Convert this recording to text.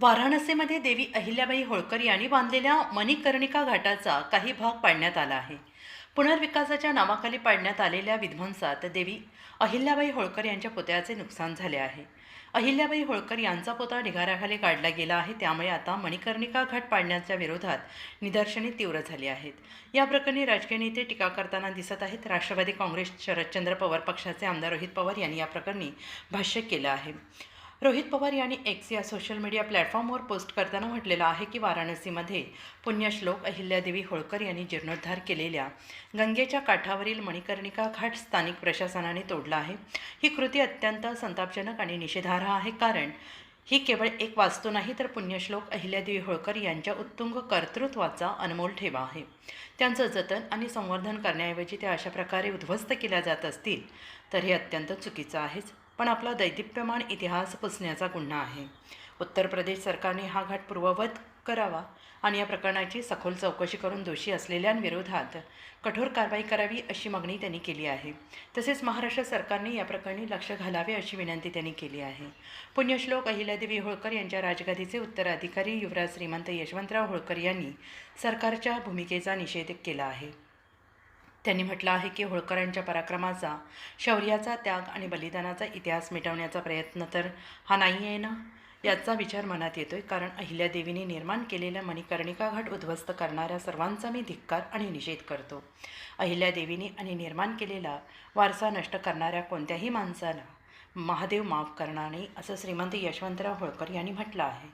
वाराणसीमध्ये देवी अहिल्याबाई होळकर यांनी बांधलेल्या मणिकर्णिका घाटाचा काही भाग पाडण्यात आला आहे. पुनर्विकासाच्या नावाखाली पाडण्यात आलेल्या विध्वंसात देवी अहिल्याबाई होळकर यांच्या पुतळ्याचे नुकसान झाले आहे. अहिल्याबाई होळकर यांचा पुतळा ढिगाऱ्याखाली काढला गेला आहे त्यामुळे आता मणिकर्णिका घाट पाडण्याच्या विरोधात निदर्शने तीव्र झाली आहेत. या प्रकरणी राजकीय नेते टीका करताना दिसत आहेत. राष्ट्रवादी काँग्रेस शरदचंद्र पवार पक्षाचे आमदार रोहित पवार यांनी या प्रकरणी भाष्य केलं आहे. रोहित पवार यांनी एक्स या सोशल मीडिया प्लॅटफॉर्मवर पोस्ट करताना म्हटलेलं आहे की वाराणसीमध्ये पुण्यश्लोक अहिल्यादेवी होळकर यांनी जीर्णोद्धार केलेल्या गंगेच्या काठावरील मणिकर्णिका घाट स्थानिक प्रशासनाने तोडला आहे. ही कृती अत्यंत संतापजनक आणि निषेधार्ह आहे कारण ही केवळ एक वास्तू नाही तर पुण्यश्लोक अहिल्यादेवी होळकर यांच्या उत्तुंग कर्तृत्वाचा अनमोल ठेवा आहे. त्यांचं जतन आणि संवर्धन करण्याऐवजी त्या अशा प्रकारे उद्ध्वस्त केल्या जात असतील तर हे अत्यंत चुकीचं आहेच. पण आपला दैदिप्यमान इतिहास पुसण्याचा गुन्हा आहे. उत्तर प्रदेश सरकारने हा घाट पूर्ववत करावा आणि या प्रकरणाची सखोल चौकशी करून दोषी असलेल्यांविरोधात कठोर कारवाई करावी अशी मागणी त्यांनी केली आहे. तसेच महाराष्ट्र सरकारने या प्रकरणी लक्ष घालावे अशी विनंती त्यांनी केली आहे. पुण्यश्लोक अहिल्यादेवी होळकर यांच्या राजगादीचे उत्तराधिकारी युवराज श्रीमंत यशवंतराव होळकर यांनी सरकारच्या भूमिकेचा निषेध केला आहे. त्यांनी म्हटलं आहे की होळकरांच्या पराक्रमाचा शौर्याचा त्याग आणि बलिदानाचा इतिहास मिटवण्याचा प्रयत्न तर हा नाही आहे ना? याचा विचार मनात येतोय कारण अहिल्यादेवीने निर्माण केलेला मणिकर्णिका घाट उद्ध्वस्त करणाऱ्या सर्वांचा मी धिक्कार आणि निषेध करतो. अहिल्यादेवीने आणि निर्माण केलेला वारसा नष्ट करणाऱ्या कोणत्याही माणसाला महादेव माफ करणार नाही असं श्रीमंत यशवंतराव होळकर यांनी म्हटलं आहे.